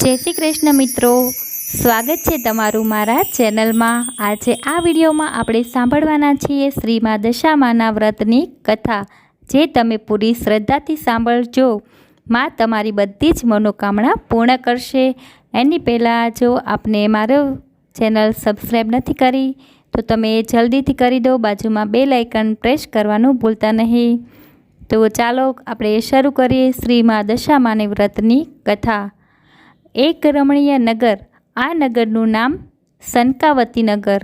જય શ્રી કૃષ્ણ મિત્રો. સ્વાગત છે તમારું મારા ચેનલમાં. આજે આ વિડીયોમાં આપણે સાંભળવાના છીએ શ્રીમા દશામાના વ્રતની કથા, જે તમે પૂરી શ્રદ્ધાથી સાંભળજો. માં તમારી બધી જ મનોકામના પૂર્ણ કરશે. એની પહેલાં જો આપને મારો ચેનલ સબસ્ક્રાઈબ નથી કરી, તો તમે જલ્દીથી કરી દો. બાજુમાં બે લાઇકન પ્રેસ કરવાનું ભૂલતા નહીં. તો ચાલો આપણે શરૂ કરીએ શ્રીમા દશામાની વ્રતની કથા. એક રમણીય નગર. આ નગરનું નામ સનકાવતી નગર.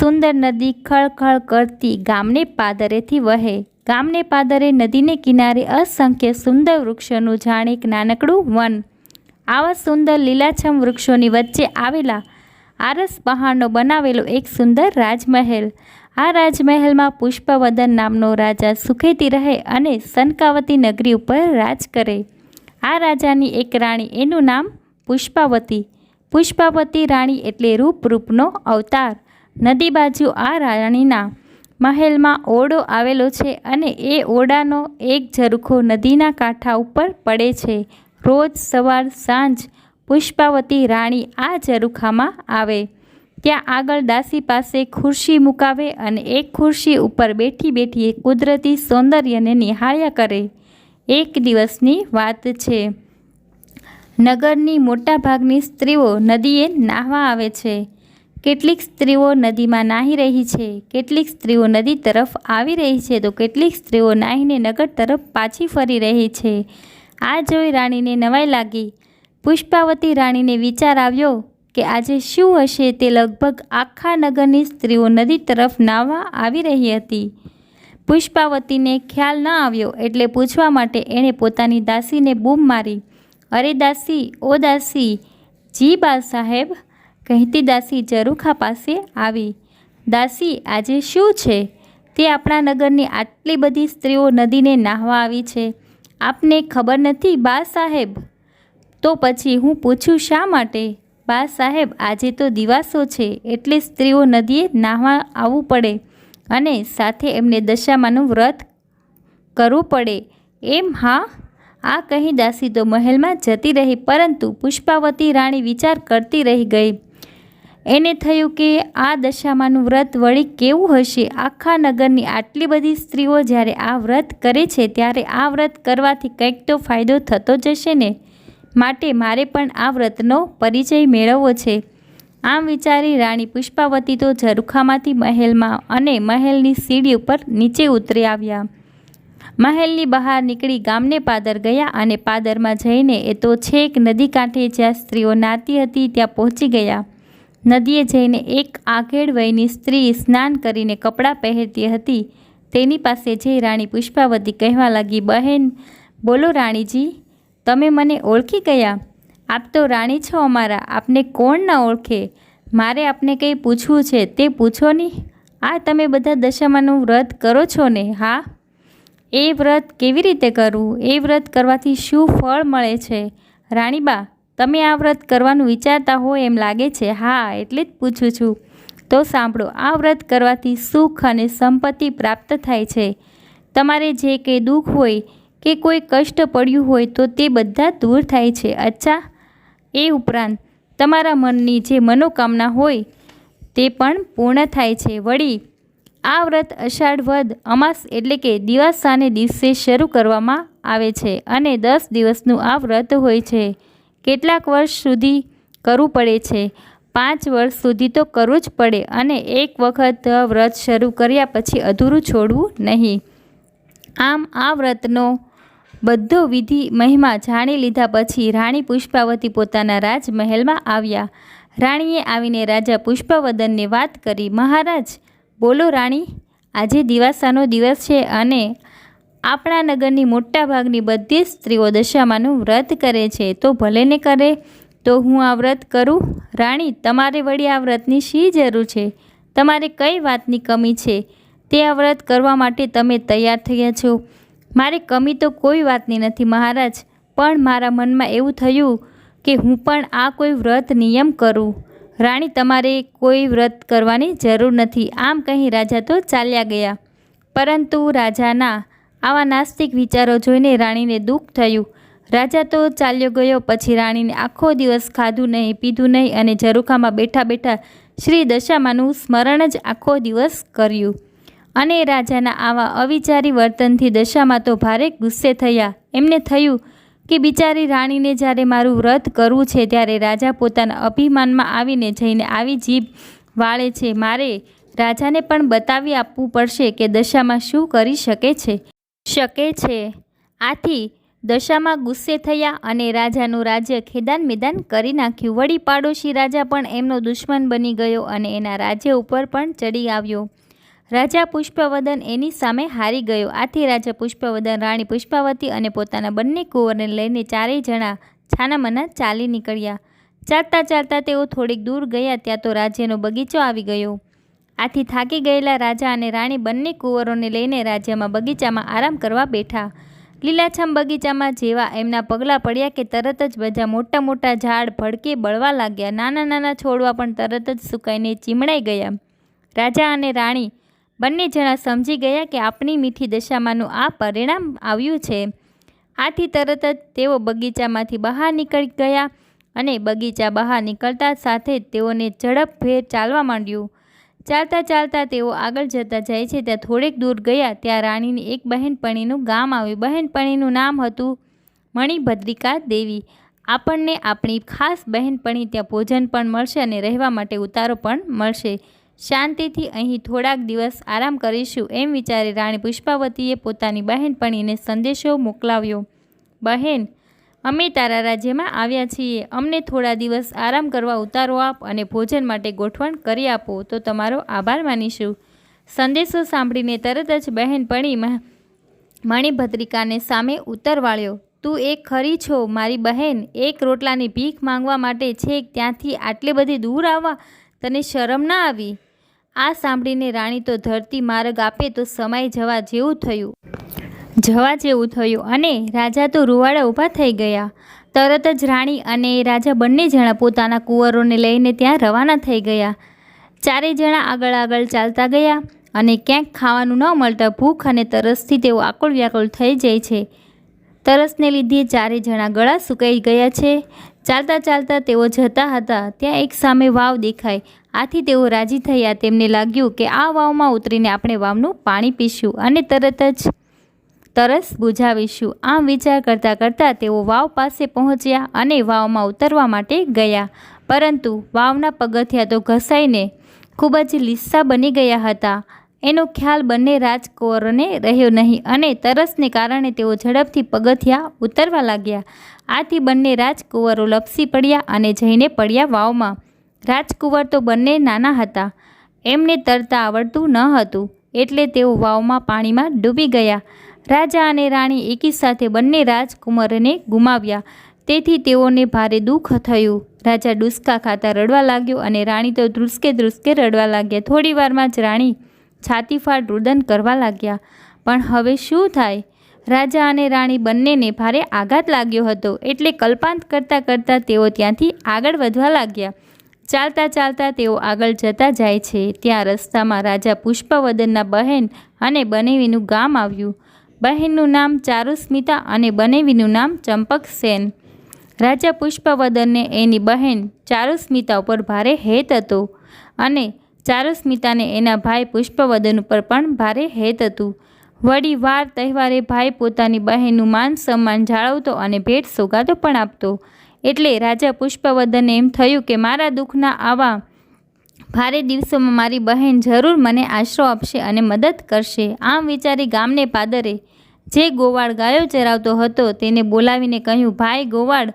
સુંદર નદી ખળખળ કરતી ગામને પાદરેથી વહે. ગામને પાદરે નદીને કિનારે અસંખ્ય સુંદર વૃક્ષોનું જાણે એક નાનકડું વન. આવા સુંદર લીલાછમ વૃક્ષોની વચ્ચે આવેલા આરસ પહાડનો બનાવેલો એક સુંદર રાજમહેલ. આ રાજમહેલમાં પુષ્પવદન નામનો રાજા સુખેતી રહે અને સનકાવતી નગરી ઉપર રાજ કરે. આ રાજાની એક રાણી એનું નામ પુષ્પાવતી. પુષ્પાવતી રાણી એટલે રૂપ રૂપનો અવતાર. નદી બાજુ આ રાણીના મહેલમાં ઓરડો આવેલો છે અને એ ઓરડાનો એક ઝરૂખો નદીના કાંઠા ઉપર પડે છે. રોજ સવાર સાંજ પુષ્પાવતી રાણી આ ઝરૂખામાં આવે. ત્યાં આગળ દાસી પાસે ખુરશી મુકાવે અને એક ખુરશી ઉપર બેઠી બેઠી કુદરતી સૌંદર્યને નિહાળ્યા કરે. એક દિવસની વાત છે. નગરની મોટાભાગની સ્ત્રીઓ નદીએ નાહવા આવે છે. કેટલીક સ્ત્રીઓ નદીમાં નાહી રહી છે. કેટલીક સ્ત્રીઓ નદી તરફ આવી રહી છે તો કેટલીક સ્ત્રીઓ નાહીને નગર તરફ પાછી ફરી રહી છે. આ જોઈ રાણીને નવાઈ લાગી. પુષ્પાવતી રાણીને વિચાર આવ્યો કે આજે શું હશે તે લગભગ આખા નગરની સ્ત્રીઓ નદી તરફ નાહવા આવી રહી હતી. પુષ્પાવતીને ખ્યાલ ન આવ્યો એટલે પૂછવા માટે એણે પોતાની દાસીને બૂમ મારી. અરે દાસી, ઓ દાસી, જી બા સાહેબ, કહેતી દાસી ઝરૂખા પાસે આવી. દાસી, આજે શું છે? તે આપણા નગરની આટલી બધી સ્ત્રીઓ નદીને નાહવા આવી છે. આપને ખબર નથી બા સાહેબ? તો પછી હું પૂછું શા માટે? બા સાહેબ, આજે તો દિવાસો છે, એટલે સ્ત્રીઓ નદીએ નાહવા આવવું પડે અને સાથે એમને દશામાનું વ્રત કરવું પડે. એમ હા? આ કહી દાસી તો મહેલમાં જતી રહી, પરંતુ પુષ્પાવતી રાણી વિચાર કરતી રહી ગઈ. એને થયું કે આ દશામાનું વ્રત વળી કેવું હશે? આખા નગરની આટલી બધી સ્ત્રીઓ જ્યારે આ વ્રત કરે છે, ત્યારે આ વ્રત કરવાથી કંઈક તો ફાયદો થતો જશે ને? માટે મારે પણ આ વ્રતનો પરિચય મેળવવો છે. આમ વિચારી રાણી પુષ્પાવતી તો ઝરૂખામાંથી મહેલમાં અને મહેલની સીડી ઉપર નીચે ઉતરી આવ્યા. મહેલની બહાર નીકળી ગામને પાદર ગયા અને પાદરમાં જઈને એ તો છેક નદી કાંઠે જ્યાં સ્ત્રીઓ નાતી હતી ત્યાં પહોંચી ગયા. નદીએ જઈને એક આઘેડ વયની સ્ત્રી સ્નાન કરીને કપડાં પહેરતી હતી. તેની પાસે જઈ રાણી પુષ્પાવતી કહેવા લાગી, બહેન, બોલો રાણીજી, તમે મને ઓળખી ગયા? આપ તો રાણી છો અમારા, આપને કોણ ન ઓળખે? મારે આપને કંઈ પૂછવું છે, તે પૂછો નહીં? આ તમે બધા દશામાનું વ્રત કરો છો ને, હા? એ વ્રત કેવી રીતે કરવું? એ વ્રત કરવાથી શું ફળ મળે છે? રાણીબા, તમે આ વ્રત કરવાનું વિચારતા હો એમ લાગે છે? હા, એટલે જ પૂછું છું. તો સાંભળો, આ વ્રત કરવાથી સુખ અને સંપત્તિ પ્રાપ્ત થાય છે. તમારે જે કંઈ દુઃખ હોય કે કોઈ કષ્ટ પડ્યું હોય તો તે બધા દૂર થાય છે. અચ્છા, એ ઉપરાંત તમારા મનની જે મનોકામના હોય તે પણ પૂર્ણ થાય છે. વળી આ વ્રત અષાઢ વદ અમાસ એટલે કે દિવાસાને દિવસે શરૂ કરવામાં આવે છે અને દસ દિવસનું આ વ્રત હોય છે. કેટલાક વર્ષ સુધી કરવું પડે છે. પાંચ વર્ષ સુધી તો કરવું જ પડે અને એક વખત વ્રત શરૂ કર્યા પછી અધૂરું છોડવું નહીં. આમ આ વ્રતનો બધો વિધિ મહિમા જાણી લીધા પછી રાણી પુષ્પાવતી પોતાના રાજમહેલમાં આવ્યા. રાણીએ આવીને રાજા પુષ્પાવદનને વાત કરી, મહારાજ બોલો રાણી, આજે દિવાસાનો દિવસ છે અને આપણા નગરની મોટાભાગની બધી સ્ત્રીઓ દશામાનું વ્રત કરે છે. તો ભલે ને કરે, તો હું આ વ્રત કરું? રાણી, તમારે વળી આ વ્રતની શી જરૂર છે? તમારે કઈ વાતની કમી છે? તે આ વ્રત કરવા માટે તમે તૈયાર થયા છો. મારે કમી તો કોઈ વાતની નથી મહારાજ, પણ મારા મનમાં એવું થયું કે હું પણ આ કોઈ વ્રત નિયમ કરું. રાણી તમારે કોઈ વ્રત કરવાની જરૂર નથી. આમ કહી રાજા તો ચાલ્યા ગયા. પરંતુ રાજાના આવા નાસ્તિક વિચારો જોઈને રાણીને દુઃખ થયું. રાજા તો ચાલ્યો ગયો, પછી રાણીને આખો દિવસ ખાધું નહીં, પીધું નહીં અને ઝરૂખામાં બેઠા બેઠા શ્રી દશામાનું સ્મરણ જ આખો દિવસ કર્યું. અને રાજાના આવા અવિચારી વર્તનથી દશામાં તો ભારે ગુસ્સે થયા. એમને થયું કે બિચારી રાણીને જ્યારે મારું વ્રત કરવું છે ત્યારે રાજા પોતાના અભિમાનમાં આવીને જઈને આવી જીભ વાળે છે. મારે રાજાને પણ બતાવી આપવું પડશે કે દશામાં શું કરી શકે છે. શકે છે. આથી દશામાં ગુસ્સે થયા અને રાજાનું રાજ્ય ખેદાન મેદાન કરી નાખ્યું. વળી પાડોશી રાજા પણ એમનો દુશ્મન બની ગયો અને એના રાજ્ય ઉપર પણ ચડી આવ્યો. રાજા પુષ્પવદન એની સામે હારી ગયો. આથી રાજા પુષ્પવદન, રાણી પુષ્પાવતી અને પોતાના બંને કુંવરને લઈને ચારેય જણા છાનામના ચાલી નીકળ્યા. ચાલતા ચાલતા તેઓ થોડીક દૂર ગયા ત્યાં તો રાજ્યનો બગીચો આવી ગયો. આથી થાકી ગયેલા રાજા અને રાણી બંને કુંવરોને લઈને રાજ્યમાં બગીચામાં આરામ કરવા બેઠા. લીલાછમ બગીચામાં જેવા એમના પગલાં પડ્યા કે તરત જ બધા મોટા મોટા ઝાડ, ભડકે બળવા લાગ્યા. નાના નાના છોડવા પણ તરત જ સુકાઈને ચીમડાઈ ગયા. રાજા અને રાણી બંને જણા સમજી ગયા કે આપણી મીઠી દશામાંનું આ પરિણામ આવ્યું છે. આથી તરત જ તેઓ બગીચામાંથી બહાર નીકળી ગયા અને બગીચા બહાર નીકળતા સાથે જ તેઓને ઝડપભેર ચાલવા માંડ્યું. ચાલતા ચાલતા તેઓ આગળ જતા જાય છે, ત્યાં થોડેક દૂર ગયા, ત્યાં રાણીની એક બહેનપણીનું ગામ આવ્યું. બહેનપણીનું નામ હતું મણિભદ્રિકા દેવી. આપણને આપણી ખાસ બહેનપણી ત્યાં ભોજન પણ મળશે અને રહેવા માટે ઉતારો પણ મળશે. શાંતિથી અહીં થોડાક દિવસ આરામ કરીશું એમ વિચારી રાણી પુષ્પાવતીએ પોતાની બહેનપણીને સંદેશો મોકલાવ્યો. બહેન, અમે તારા રાજ્યમાં આવ્યા છીએ. અમને થોડા દિવસ આરામ કરવા ઉતારો આપ અને ભોજન માટે ગોઠવણ કરી આપો, તો તમારો આભાર માનીશું. સંદેશો સાંભળીને તરત જ બહેનપણી મણિભદ્રિકાને સામે ઉત્તર વાળ્યો. તું એક ખરી છો, મારી બહેન. એક રોટલાની ભીખ માંગવા માટે છેક ત્યાંથી આટલી બધી દૂર આવવા? તને શરમ ના આવી? આ સાંભળીને રાણી તો ધરતી માર્ગ આપે તો સમાય જવા જેવું થયું. જવા જેવું થયું અને રાજા તો રૂવાડા ઊભા થઈ ગયા. તરત જ રાણી અને રાજા બંને જણા પોતાના કુંવરોને લઈને ત્યાં રવાના થઈ ગયા. ચારેય જણા આગળ આગળ ચાલતા ગયા અને ક્યાંક ખાવાનું ન મળતા ભૂખ અને તરસથી તેઓ આકુળ વ્યાકુળ થઈ જાય છે. તરસને લીધે ચારેય જણા ગળા સુકાઈ ગયા છે. ચાલતા ચાલતા તેઓ જતા હતા. ત્યાં એક સામે વાવ દેખાય. આથી તેઓ રાજી થયા. તેમને લાગ્યું કે આ વાવમાં ઉતરીને આપણે વાવનું પાણી પીશું અને તરત જ તરસ બુઝાવીશું. આમ વિચાર કરતાં કરતાં તેઓ વાવ પાસે પહોંચ્યા અને વાવમાં ઉતરવા માટે ગયા. પરંતુ વાવના પગથિયા તો ઘસાઈને ખૂબ જ લીસ્સા બની ગયા હતા. એનો ખ્યાલ બંને રાજકુંવરોને રહ્યો નહીં અને તરસને કારણે તેઓ ઝડપથી પગથિયા ઉતરવા લાગ્યા. આથી બંને રાજકુંવરો લપસી પડ્યા અને જઈને પડ્યા વાવમાં. રાજકુંવર તો બંને નાના હતા. એમને તરતા આવડતું ન હતું, એટલે તેઓ વાવમાં પાણીમાં ડૂબી ગયા. રાજા અને રાણી એકી સાથે બંને રાજકુમારને ગુમાવ્યા. તેથી તેઓને ભારે દુઃખ થયું. રાજા ડુસકા ખાતા રડવા લાગ્યો અને રાણી તો ધ્રુસકે ધ્રુસકે રડવા લાગ્યા. થોડી વારમાં જ રાણી છાતીફાટ રુદન કરવા લાગ્યા. પણ હવે શું થાય? રાજા અને રાણી બંનેને ભારે આઘાત લાગ્યો હતો, એટલે કલ્પાંત કરતાં કરતાં તેઓ ત્યાંથી આગળ વધવા લાગ્યા. ચાલતા ચાલતા તેઓ આગળ જતા જાય છે. ત્યાં રસ્તામાં રાજા પુષ્પવદનના બહેન અને બનેવીનું ગામ આવ્યું. બહેનનું નામ ચારુસ્મિતા અને બનેવીનું નામ ચંપકસેન રાજા પુષ્પવદનને એની બહેન ચારુસ્મિતા ઉપર ભારે હેત હતો અને ચારુસ્મિતાને એના ભાઈ પુષ્પવદન ઉપર પણ ભારે હેત હતું. વળી વાર તહેવારે ભાઈ પોતાની બહેનનું માન સન્માન જાળવતો અને ભેટ સોગાદો પણ આપતો. એટલે રાજા પુષ્પવર્ધને એમ થયું કે મારા દુઃખના આવા ભારે દિવસોમાં મારી બહેન જરૂર મને આશરો આપશે અને મદદ કરશે. આમ વિચારી ગામને પાદરે જે ગોવાળ ગાયો ચરાવતો હતો તેને બોલાવીને કહ્યું, ભાઈ ગોવાળ,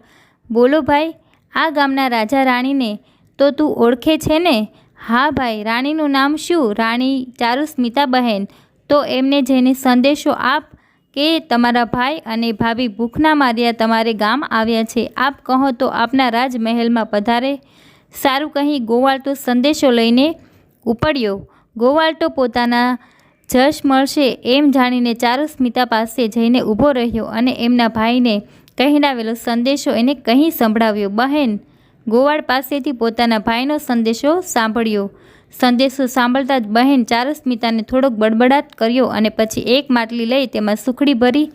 બોલો ભાઈ, આ ગામના રાજા રાણીને તો તું ઓળખે છે ને? હા ભાઈ, રાણીનું નામ શું? રાણી ચારુસ્મિતા બહેન. તો એમને જેને સંદેશો આપ કે તમારા ભાઈ અને ભાભી ભૂખના માર્યા તમારે ગામ આવ્યા છે. આપ કહો તો આપના રાજમહેલમાં પધારે. સારું કહી ગોવાળ તો સંદેશો લઈને ઉપડ્યો. ગોવાળ તો પોતાના જશ મળશે એમ જાણીને ચારુસ્મિતા પાસે જઈને ઊભો રહ્યો અને એમના ભાઈને કહેડાવેલો સંદેશો એને કહી સંભળાવ્યો, બહેન. ગોવાળ પાસેથી પોતાના ભાઈનો સંદેશો સાંભળ્યો. સંદેશો સાંભળતા જ બહેન ચારસ્મિતાને થોડોક બડબડાટ કર્યો અને પછી એક માટલી લઈ તેમાં સુખડી ભરી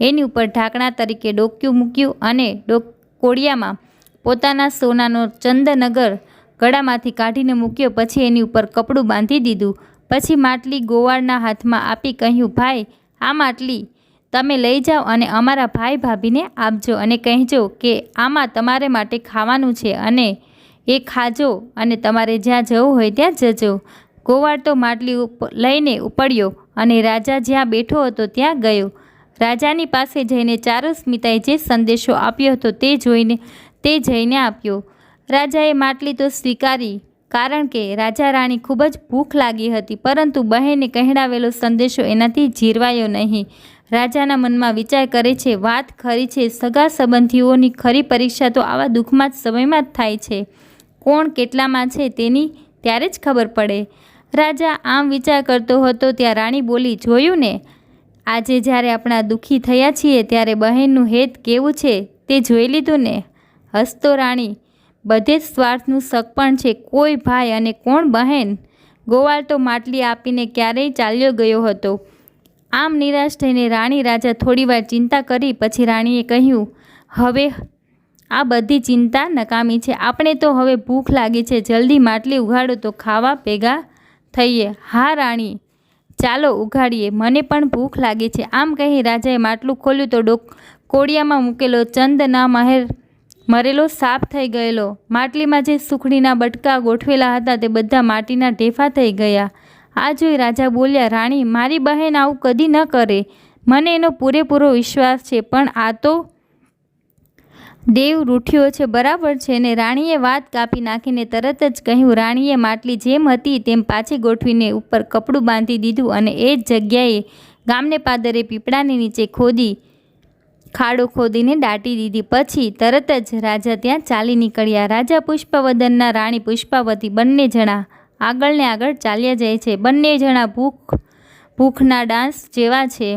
એની ઉપર ઢાંકણા તરીકે ડોક્યું મૂક્યું અને ડોક કોડિયામાં પોતાના સોનાનો ચંદનગર ગળામાંથી કાઢીને મૂક્યો. પછી એની ઉપર કપડું બાંધી દીધું. પછી માટલી ગોવાળના હાથમાં આપી કહ્યું, ભાઈ, આ માટલી તમે લઈ જાઓ અને અમારા ભાઈ ભાભીને આપજો અને કહેજો કે આમાં તમારે માટે ખાવાનું છે અને એ ખાજો અને તમારે જ્યાં જવું હોય ત્યાં જજો. ગોવાળ તો માટલી લઈને ઉપડ્યો અને રાજા જ્યાં બેઠો હતો ત્યાં ગયો. રાજાની પાસે જઈને ચારુસ્મિતાએ જે સંદેશો આપ્યો હતો તે જોઈને, તે જઈને આપ્યો. રાજાએ માટલી તો સ્વીકારી, કારણ કે રાજા રાણી ખૂબ જ ભૂખ લાગી હતી, પરંતુ બહેને કહેડાવેલો સંદેશો એનાથી જીરવાયો નહીં. રાજાના મનમાં વિચાર કરે છે, વાત ખરી છે, સગા સંબંધીઓની ખરી પરીક્ષા તો આવા દુઃખમાં જ સમયમાં જ થાય છે. કોણ કેટલામાં છે તેની ત્યારે જ ખબર પડે. રાજા આમ વિચાર કરતો હતો, ત્યાં રાણી બોલી, જોયું ને, આજે જ્યારે આપણા દુઃખી થયા છીએ, ત્યારે બહેનનું હેત કેવું છે તે જોઈ લીધું ને? હસતો રાણી, બધે જ સ્વાર્થનું સગપણ છે, કોઈ ભાઈ અને કોણ બહેન ગોવાળ તો માટલી આપીને ક્યારેય ચાલ્યો ગયો હતો. આમ નિરાશ થઈને રાણી રાજા થોડીવાર ચિંતા કરી, પછી રાણીએ કહ્યું, હવે આ બધી ચિંતા નકામી છે. આપણે તો હવે ભૂખ લાગી છે. જલ્દી માટલી ઉઘાડો તો ખાવા ભેગા થઈએ. હા, રાણી. ચાલો ઉઘાડીએ. મને પણ ભૂખ લાગી છે. આમ કહી રાજાએ માટલું ખોલ્યું તો ડોક કોડિયામાં મૂકેલો ચંદના મહેર મરેલો સાફ થઈ ગયેલો. માટલીમાં જે સુખડીના બટકા ગોઠવેલા હતા તે બધા માટીના ઢેફા થઈ ગયા. આ જોઈ રાજા બોલ્યા, રાણી, મારી બહેન આવું કદી ન કરે. મને એનો પૂરેપૂરો વિશ્વાસ છે, પણ આ તો દેવ રૂઠ્યો છે, બરાબર છે ને રાણીએ વાત કાપી નાખીને તરત જ કહ્યું, રાણીએ માટલી જેમ હતી તેમ પાછી ગોઠવીને ઉપર કપડું બાંધી દીધું અને એ જ જગ્યાએ ગામને પાદરે પીપળાની નીચે ખોદી, ખાડો ખોદીને દાટી દીધી. પછી તરત જ રાજા ત્યાં ચાલી નીકળ્યા. રાજા પુષ્પવદનના રાણી પુષ્પાવતી બંને જણા આગળને આગળ ચાલ્યા જાય છે. બંને જણા ભૂખ, ભૂખના ડાન્સ જેવા છે.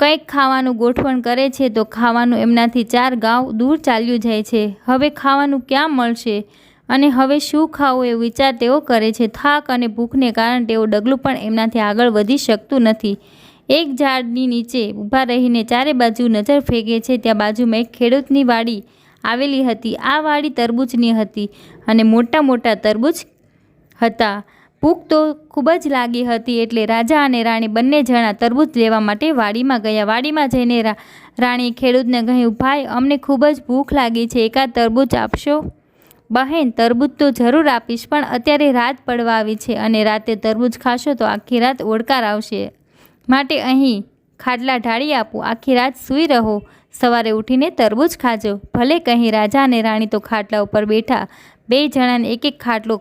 કંઈક ખાવાનું ગોઠવણ કરે છે તો ખાવાનું એમનાથી ચાર ગાંવ દૂર ચાલ્યું જાય છે. હવે ખાવાનું ક્યાં મળશે? અને હવે શું ખાવું એ વિચાર તેઓ કરે છે. થાક અને ભૂખને કારણે તેઓ ડગલું પણ એમનાથી આગળ વધી શકતું નથી. એક ઝાડની નીચે ઊભા રહીને ચારે બાજુ નજર ફેંકે છે. ત્યાં બાજુમાં એક ખેડૂતની વાડી આવેલી હતી. આ વાડી તરબૂચની હતી અને મોટા મોટા તરબૂચ હતા. ભૂખ તો ખૂબ જ લાગી હતી એટલે રાજા અને રાણી બંને જણા તરબૂચ લેવા માટે વાડીમાં ગયા. વાડીમાં જઈને રાણી ખેડૂતને કહ્યું, ભાઈ, અમને ખૂબ જ ભૂખ લાગી છે. એકાદ તરબૂચ આપશો? બહેન, તરબૂચ તો જરૂર આપીશ, પણ અત્યારે રાત પડવા આવી છે અને રાતે તરબૂચ ખાશો તો આખી રાત ઓડકાર આવશે. માટે અહીં ખાટલા ઢાળી આપું. આખી રાત સૂઈ રહો. સવારે ઉઠીને તરબૂચ ખાજો. ભલે, કહી રાજા અને રાણી તો ખાટલા ઉપર બેઠા. બે જણાને એક એક ખાટલો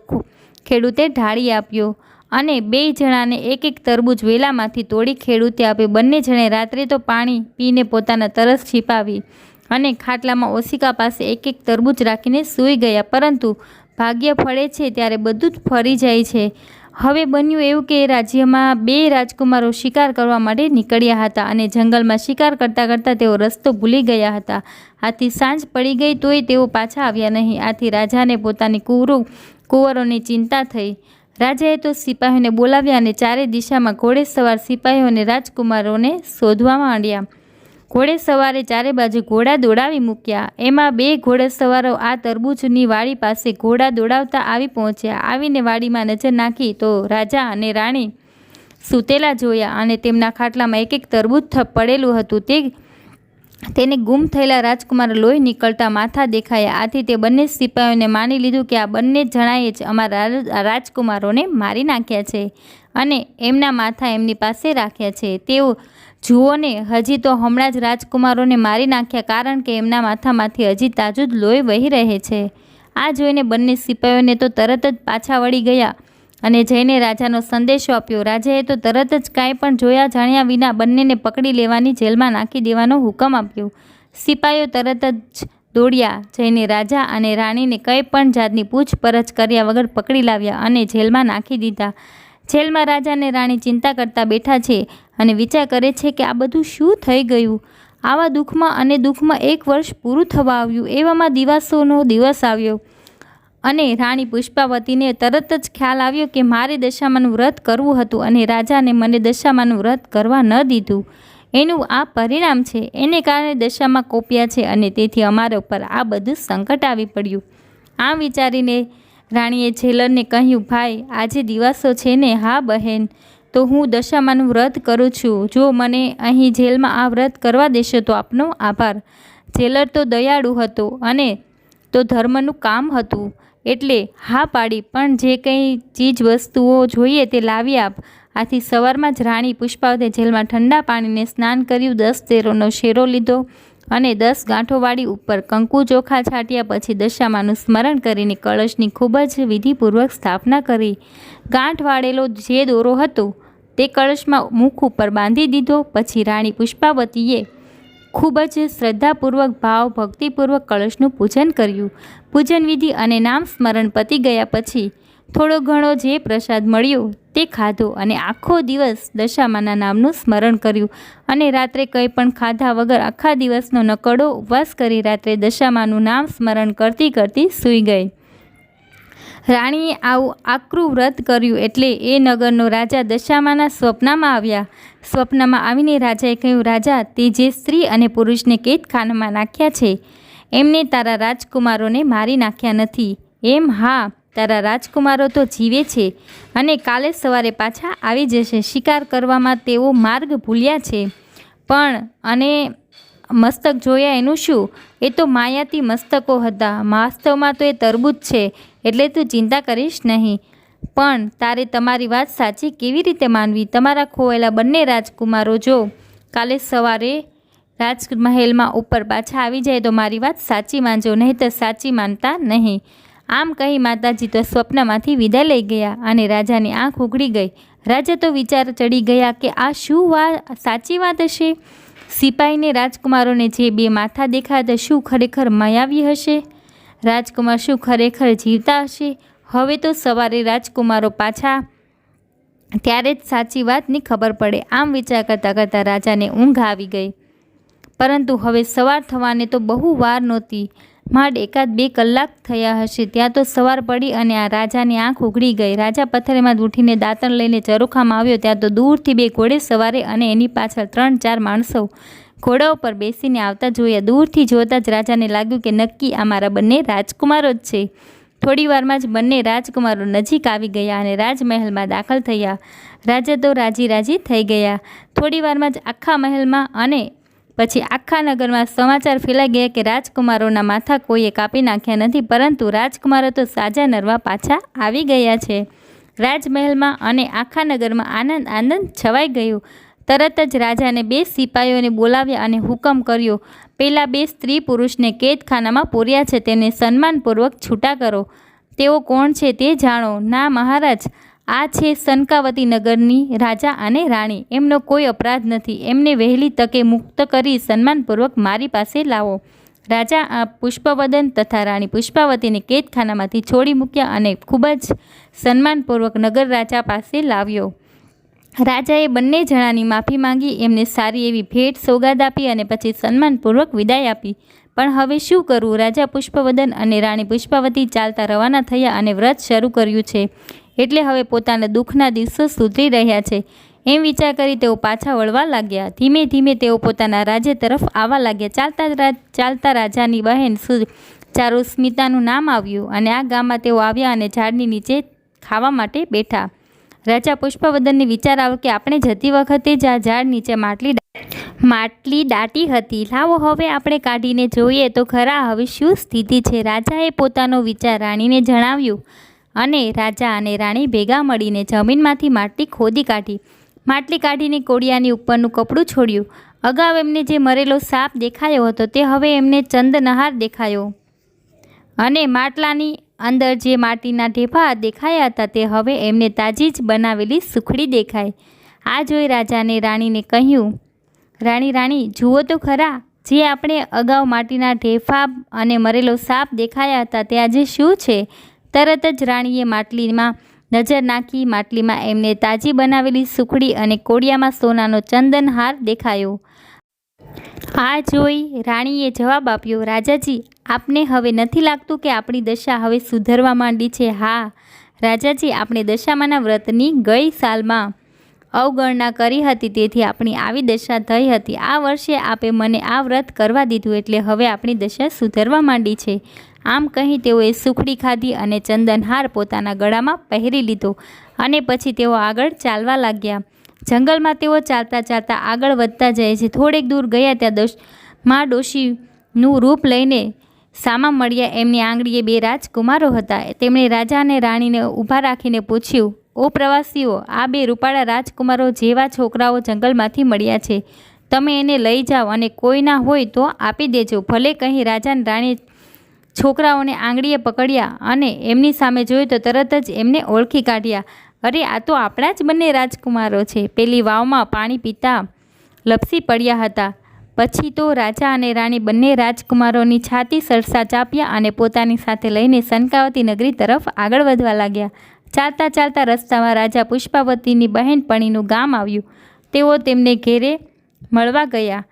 ખેડૂતે ઢાળી આપ્યો અને બે જણાને એક એક તરબૂચ વેલામાંથી તોડી ખેડૂતે આપ્યો બંને જણે રાત્રે તો પાણી પીને પોતાના તરસ છીપાવી અને ખાટલામાં ઓશિકા પાસે એક એક તરબૂચ રાખીને સૂઈ ગયા. પરંતુ ભાગ્ય ફળે છે ત્યારે બધું જ ફરી જાય છે. હવે બન્યું એવું કે રાજ્યમાં બે રાજકુમારો શિકાર કરવા માટે નીકળ્યા હતા અને જંગલમાં શિકાર કરતાં કરતાં તેઓ રસ્તો ભૂલી ગયા હતા. આથી સાંજ પડી ગઈ તોય તેઓ પાછા આવ્યા નહીં. આથી રાજાને પોતાની કુવરો કુંવરોની ચિંતા થઈ. રાજાએ તો સિપાહીઓને બોલાવ્યા અને ચારે દિશામાં ઘોડેસવાર સિપાહીઓ અને રાજકુમારોને શોધવા માંડ્યા ઘોડેસવારે ચારે બાજુ ઘોડા દોડાવી મૂક્યા. એમાં બે ઘોડેસવારો આ તરબૂચની વાડી પાસે ઘોડા દોડાવતા આવી પહોંચ્યા. આવીને વાડીમાં નજર નાખી તો રાજા અને રાણી સૂતેલા જોયા અને તેમના ખાટલામાં એક એક તરબૂચ પડેલું હતું. તે તેને ગુમ થયેલા રાજકુમાર લોહી નીકળતા માથા દેખાયા. આથી તે બંને સિપાહીઓને માની લીધું કે આ બંને જણાએ જ અમારા રાજકુમારોને મારી નાખ્યા છે અને એમના માથા એમની પાસે રાખ્યા છે. તેઓ જુઓને, હજી તો હમણાં જ રાજકુમારોને મારી નાખ્યા કારણ કે એમના માથામાંથી હજી તાજું જ લોહી વહી રહે છે. આ જોઈને બંને સિપાહીઓને તો તરત જ પાછા વળી ગયા. અને જઈને રાજાનો સંદેશો આપ્યો. રાજાએ તો તરત જ કાંઈ પણ જોયા જાણ્યા વિના બંનેને પકડી લેવાની જેલમાં નાખી દેવાનો હુકમ આપ્યો. સિપાહીઓ તરત જ દોડ્યા. જઈને રાજા અને રાણીને કંઈ પણ જાતની પૂછપરછ કર્યા વગર પકડી લાવ્યા અને જેલમાં નાખી દીધા. જેલમાં રાજા અને રાણી ચિંતા કરતા બેઠા છે અને વિચાર કરે છે કે આ બધું શું થઈ ગયું? આવા દુઃખમાં અને દુઃખમાં એક વર્ષ પૂરું થવા આવ્યું. એવામાં દિવાસોનો દિવસ આવ્યો. અને રાણી પુષ્પાવતીને તરત જ ખ્યાલ આવ્યો કે મારે દશામાનું વ્રત કરવું હતું અને રાજાને મને દશામાનું વ્રત કરવા ન દીધું. એનું આ પરિણામ છે. એને કારણે દશામાં કોપ્યા છે અને તેથી અમારા ઉપર આ બધું સંકટ આવી પડ્યું. આમ વિચારીને રાણીએ જેલરને કહ્યું, ભાઈ, આજે દિવસો છે ને, હા, બહેન, તો હું દશામાનું વ્રત કરું છું. જો મને અહીં જેલમાં આ વ્રત કરવા દેશો તો આપનો આભાર. જેલર તો દયાળુ હતો અને તો ધર્મનું કામ હતું. એટલે હા પાડી, પણ જે કંઈ ચીજ વસ્તુઓ જોઈએ તે લાવી આપ. આથી સવારમાં જ રાણી પુષ્પાવતે જેલમાં ઠંડા પાણીને સ્નાન કર્યું, દસ તેરોનો શેરો લીધો અને દસ ગાંઠોવાળી ઉપર કંકુ ચોખા છાંટ્યા, પછી દશામાનું સ્મરણ કરીને કળશની ખૂબ જ વિધિપૂર્વક સ્થાપના કરી. ગાંઠ વાળેલો જે દોરો હતો, તે કળશમાં મુખ ઉપર બાંધી દીધો, પછી રાણી પુષ્પાવતીએ ખૂબ જ શ્રદ્ધાપૂર્વક, ભાવ, ભક્તિપૂર્વક કળશનું પૂજન કર્યું. પૂજન વિધિ અને નામ સ્મરણ પતી ગયા પછી થોડો ઘણો જે પ્રસાદ મળ્યો તે ખાધો અને આખો દિવસ દશામાના નામનું સ્મરણ કર્યું. અને રાત્રે કંઈ પણ ખાધા વગર આખા દિવસનો નકડો ઉપવાસ કરી રાત્રે દશામાનું નામ સ્મરણ કરતી કરતી સૂઈ ગઈ. રાણીએ આવું આકરું વ્રત કર્યું એટલે એ નગરનો રાજા દશામાના સ્વપ્નમાં આવ્યા. સ્વપ્નમાં આવીને રાજાએ કહ્યું, રાજા, તે જે સ્ત્રી અને પુરુષને કેદખાનામાં નાખ્યા છે, એમને તારા રાજકુમારોને મારી નાખ્યા નથી. એમ હા, તારા રાજકુમારો તો જીવે છે અને કાલે સવારે પાછા આવી જશે. શિકાર કરવામાં તેઓ માર્ગ ભૂલ્યા છે. પણ અને મસ્તક જોયા એનું શું? એ તો માયાતી મસ્તકો હતા. વાસ્તવમાં તો એ તરબૂજ છે. એટલે તું ચિંતા કરીશ નહીં. પણ તારે તમારી વાત સાચી કેવી રીતે માનવી? તમારા ખોવાયેલા બંને રાજકુમારો જો કાલે સવારે રાજમહેલમાં ઉપર પાછા આવી જાય તો મારી વાત સાચી માનજો, નહીં તો સાચી માનતા નહીં. આમ કહી માતાજી તો સ્વપ્નમાંથી વિદાય લઈ ગયા અને રાજાની આંખ ઉઘડી ગઈ. રાજા તો વિચાર ચડી ગયા કે આ શું વાત, સાચી વાત હશે? સિપાહીને રાજકુમારોને જે બે માથા દેખાતા શું ખરેખર માયાવી હશે? રાજકુમાર શું ખરેખર જીવતા હશે? હવે તો સવારે રાજકુમારો પાછા. ત્યારે જ સાચી વાતની ખબર પડે. આમ વિચાર કરતાં કરતાં રાજાને ઊંઘ આવી ગઈ. પરંતુ હવે સવાર થવાને તો બહુ વાર નહોતી. માંડ એકાદ બે કલાક થયા હશે. ત્યાં તો સવાર પડી અને આ રાજાની આંખ ઉઘડી ગઈ. રાજા પથ્થરેમાં ઉઠીને દાંતણ લઈને ચરોખામાં આવ્યો. ત્યાં તો દૂરથી બે ઘોડે સવારે અને એની પાછળ ત્રણ ચાર માણસો ઘોડા ઉપર બેસીને આવતા જોયા, દૂરથી જોતાં જ રાજાને લાગ્યું કે નક્કી આ મારા બંને રાજકુમારો જ છે. થોડી વારમાં જ બંને રાજકુમારો નજીક આવી ગયા અને રાજમહેલમાં દાખલ થયા. રાજા તો રાજી રાજી થઈ ગયા. થોડી વારમાં જ આખા મહેલમાં અને પછી આખા નગરમાં સમાચાર ફેલાઈ ગયા કે રાજકુમારોના માથા કોઈએ કાપી નાખ્યા નથી, પરંતુ રાજકુમારો તો સાજા નરવા પાછા આવી ગયા છે. રાજમહેલમાં અને આખા નગરમાં આનંદ આનંદ છવાઈ ગયો. તરત જ રાજાને બે સિપાહીઓને બોલાવ્યા અને હુકમ કર્યો. પહેલાં બે સ્ત્રી પુરુષને કેદખાનામાં પૂર્યા છે. તેને સન્માનપૂર્વક છૂટા કરો. તેઓ કોણ છે તે જાણો. ના, મહારાજ, આ છે સનકાવતી નગરની રાજા અને રાણી. એમનો કોઈ અપરાધ નથી. એમને વહેલી તકે મુક્ત કરી સન્માનપૂર્વક મારી પાસે લાવો. રાજા આ પુષ્પવદન તથા રાણી પુષ્પાવતીને કેદખાનામાંથી છોડી મૂક્યા અને ખૂબ જ સન્માનપૂર્વક નગર રાજા પાસે લાવ્યો. રાજાએ બંને જણાની માફી માંગી, એમને સારી એવી ભેટ સોગાદ આપી અને પછી સન્માનપૂર્વક વિદાય આપી. પણ હવે શું કરવું? રાજા પુષ્પવદન અને રાણી પુષ્પાવતી ચાલતા રવાના થયા અને વ્રત શરૂ કર્યું છે. એટલે હવે પોતાના દુઃખના દિવસો સુધરી રહ્યા છે. એમ વિચાર કરી તેઓ પાછા વળવા લાગ્યા. ધીમે ધીમે તેઓ પોતાના રાજ્ય તરફ આવવા લાગ્યા. ચાલતા ચાલતા રાજાની બહેન ચારુ સ્મિતાનું નામ આવ્યું અને આ ગામમાં તેઓ આવ્યા અને ઝાડની નીચે ખાવા માટે બેઠા. રાજા પુષ્પવદનને વિચાર આવ્યો કે આપણે જતી વખતે જ આ ઝાડ નીચે માટલી માટલી દાટી હતી. લાવો હવે આપણે કાઢીને જોઈએ તો ખરા હવે શું સ્થિતિ છે. રાજાએ પોતાનો વિચાર રાણીને જણાવ્યું અને રાજા અને રાણી ભેગા મળીને જમીનમાંથી માટલી ખોદી કાઢી. માટલી કાઢીને કોડિયાની ઉપરનું કપડું છોડ્યું. અગાઉ એમને જે મરેલો સાપ દેખાયો હતો તે હવે એમને ચંદનહાર દેખાયો. અને માટલાની અંદર જે માટીના ઢેફા દેખાયા હતા તે હવે એમને તાજી જ બનાવેલી સુખડી દેખાય. આ જોઈ રાજાને રાણીને કહ્યું, રાણી રાણી, જુઓ તો ખરા, જે આપણે અગાઉ માટીના ઢેફા અને મરેલો સાપ દેખાયા હતા તે આજે શું છે? તરત જ રાણીએ માટલીમાં નજર નાખી, માટલીમાં એમને તાજી બનાવેલી સુખડી અને કોડિયામાં સોનાનો ચંદનહાર દેખાયો. આ જોઈ રાણીએ જવાબ આપ્યો, રાજાજી, આપને હવે નથી લાગતું કે આપણી દશા હવે સુધરવા માંડી છે? હા, રાજાજી, આપણે દશામાના વ્રતની ગઈ સાલમાં અવગણના કરી હતી, તેથી આપણી આવી દશા થઈ હતી. આ વર્ષે આપે મને આ વ્રત કરવા દીધું, એટલે હવે આપણી દશા સુધરવા માંડી છે. આમ કહી તેઓએ સુખડી ખાધી અને ચંદનહાર પોતાના ગળામાં પહેરી લીધો અને પછી તેઓ આગળ ચાલવા લાગ્યા. જંગલમાં તેઓ ચાલતા ચાલતા આગળ વધતા જાય છે. થોડેક દૂર ગયા ત્યાં દોશમાં ડોશીનું રૂપ લઈને સામા મળ્યા. એમની આંગળીએ બે રાજકુમારો હતા. તેમણે રાજા અને રાણીને ઊભા રાખીને પૂછ્યું, ઓ પ્રવાસીઓ, આ બે રૂપાળા રાજકુમારો જેવા છોકરાઓ જંગલમાંથી મળ્યા છે. તમે એને લઈ જાઓ અને કોઈ ના હોય તો આપી દેજો. ભલે કહી રાજા રાણી છોકરાઓને આંગળીએ પકડ્યા અને એમની સામે જોયું તો તરત જ એમને ઓળખી કાઢ્યા. અરે, આ તો આપણા જ બંને રાજકુમારો છે. પેલી વાવમાં પાણી પીતા લપસી પડ્યા હતા. પછી તો રાજા અને રાણી બંને રાજકુમારોની છાતી સરસા ચાપ્યા અને પોતાની સાથે લઈને સનકાવતી નગરી તરફ આગળ વધવા લાગ્યા. ચાલતા ચાલતા રસ્તામાં રાજા પુષ્પાવતીની બહેનપણીનું ગામ આવ્યું. તેઓ તેમને ઘેરે મળવા ગયા.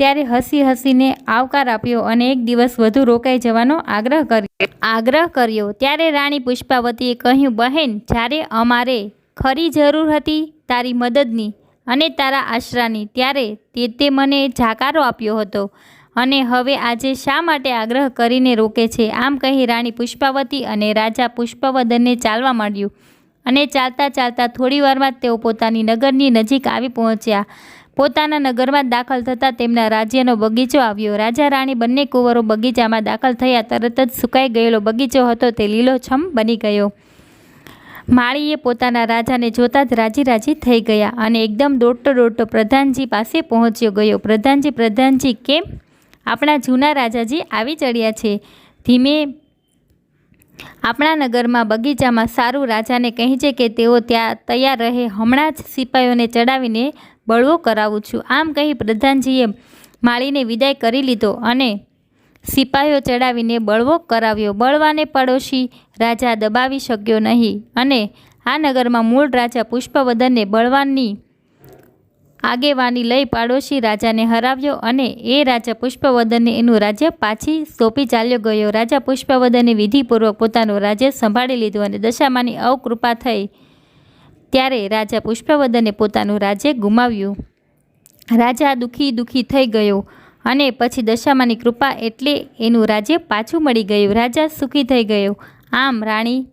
ત્યારે હસી હસીને આવકાર આપ્યો અને એક દિવસ વધુ રોકાઈ જવાનો આગ્રહ કર્યો. આગ્રહ કર્યો. ત્યારે રાણી પુષ્પાવતીએ કહ્યું, બહેન, જ્યારે અમારે ખરી જરૂર હતી તારી મદદની અને તારા આશરાની, ત્યારે તે તે મને જાકારો આપ્યો હતો અને હવે આજે શા માટે આગ્રહ કરીને રોકે છે? આમ કહી રાણી પુષ્પાવતી અને રાજા પુષ્પવદનને ચાલવા માંડ્યું અને ચાલતા ચાલતા થોડીવારમાં તેઓ પોતાની નગરની નજીક આવી પહોંચ્યા. પોતાના નગરમાં દાખલ થતાં તેમના રાજ્યનો બગીચો આવ્યો. રાજા રાણી બંને કુંવરો બગીચામાં દાખલ થયા. તરત જ સુકાઈ ગયેલો બગીચો હતો. તે લીલોછમ બની ગયો. માળીએ પોતાના રાજાને જોતાં જ રાજી રાજી થઈ ગયા અને એકદમ દોડતો દોડતો પ્રધાનજી પાસે પહોંચ્યો ગયો. પ્રધાનજી પ્રધાનજી, કેમ? આપણા જૂના રાજાજી આવી ચડ્યા છે. ધીમે આપણા નગરમાં બગીચામાં સારું રાજાને કહે છે કે તેઓ ત્યાં તૈયાર રહે. હમણાં જ સિપાહીઓને ચડાવીને બળવો કરાવું છું. આમ કહી પ્રધાનજીએ માળીને વિદાય કરી લીધો અને સિપાહીઓ ચડાવીને બળવો કરાવ્યો. બળવાને પડોશી રાજા દબાવી શક્યો નહીં અને આ નગરમાં મૂળ રાજા પુષ્પવદનને બળવાનની આગેવાની લઈ પાડોશી રાજાને હરાવ્યો અને એ રાજા પુષ્પવદનને એનું રાજ્ય પાછી સોંપી ચાલ્યો ગયો. રાજા પુષ્પવદને વિધિપૂર્વક પોતાનું રાજ્ય સંભાળી લીધું અને દશામાની અવકૃપા થઈ ત્યારે રાજા પુષ્પવર્ધને પોતાનું રાજ્ય ગુમાવ્યું. રાજા દુઃખી દુઃખી થઈ ગયો અને પછી દશામાની કૃપા એટલે એનું રાજ્ય પાછું મળી ગયું. રાજા સુખી થઈ ગયો. આમ રાણી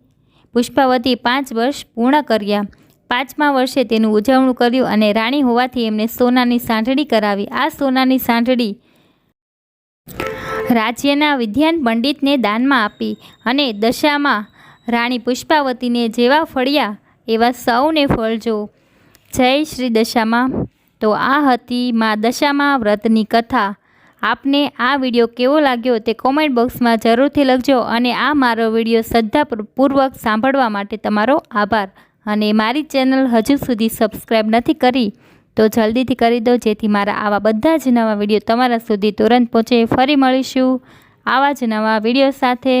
પુષ્પાવતી પાંચ વર્ષ પૂર્ણ કર્યા. પાંચમા વર્ષે તેનું ઉજવણું કર્યું અને રાણી હોવાથી એમને સોનાની સાંઠળી કરાવી. આ સોનાની સાંઠળી રાજ્યના વિદ્યાન પંડિતને દાનમાં આપી અને દશામાં રાણી પુષ્પાવતીને જેવા ફળ્યા એવા સૌને ફળજો જય શ્રી દશામાં. તો આ હતી મા દશામાં વ્રતની કથા. આપને આ વીડિયો કેવો લાગ્યો તે કોમેન્ટ બોક્સમાં જરૂરથી લખજો અને આ મારો વીડિયો શ્રદ્ધાપૂર્વક સાંભળવા માટે તમારો આભાર. અને મારી ચેનલ હજુ સુધી સબસ્ક્રાઈબ નથી કરી, તો જલ્દીથી કરી દો જેથી મારા આવા બધા જ નવા વીડિયો તમારા સુધી તુરંત પહોંચે. ફરી મળીશું આવા જ નવા વીડિયો સાથે.